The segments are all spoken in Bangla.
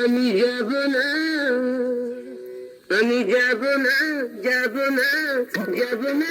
আমি যাব না আমি যাব না যাব না যাব না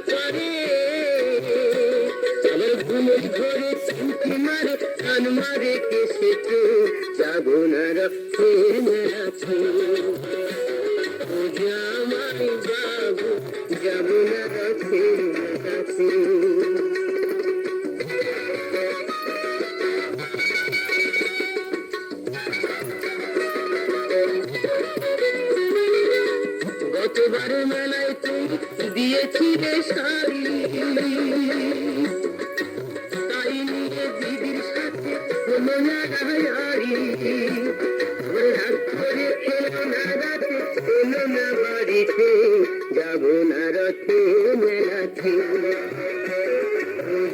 মারে কান মারে কেসে তো। যাব না গতবার মেলায় তুমি দিয়েছিলে শাড়ি। যাব না রথে মেলাতে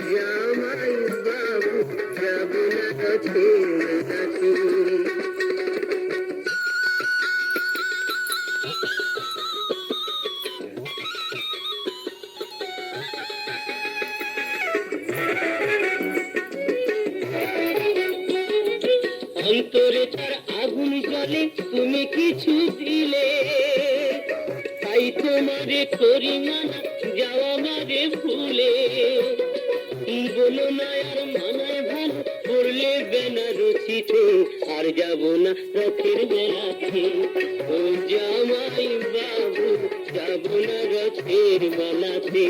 জামাই বাবু যাব না রথে মেলাতে অন্তরে তার আগুন জলে তুমি কিছু দিলে। তাই তোমারে করি মানা যাওয়া মারে ভুলে। বলো না আর মানায় ভালো পড়লে বেনারসিতে আর যাব না রথের বেলাতে ও জামাই বাবু, যাব না রথের বেলাতে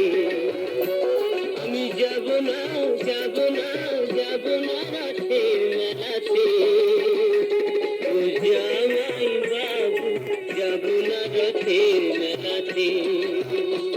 আমি যাব না যাব না थी खेल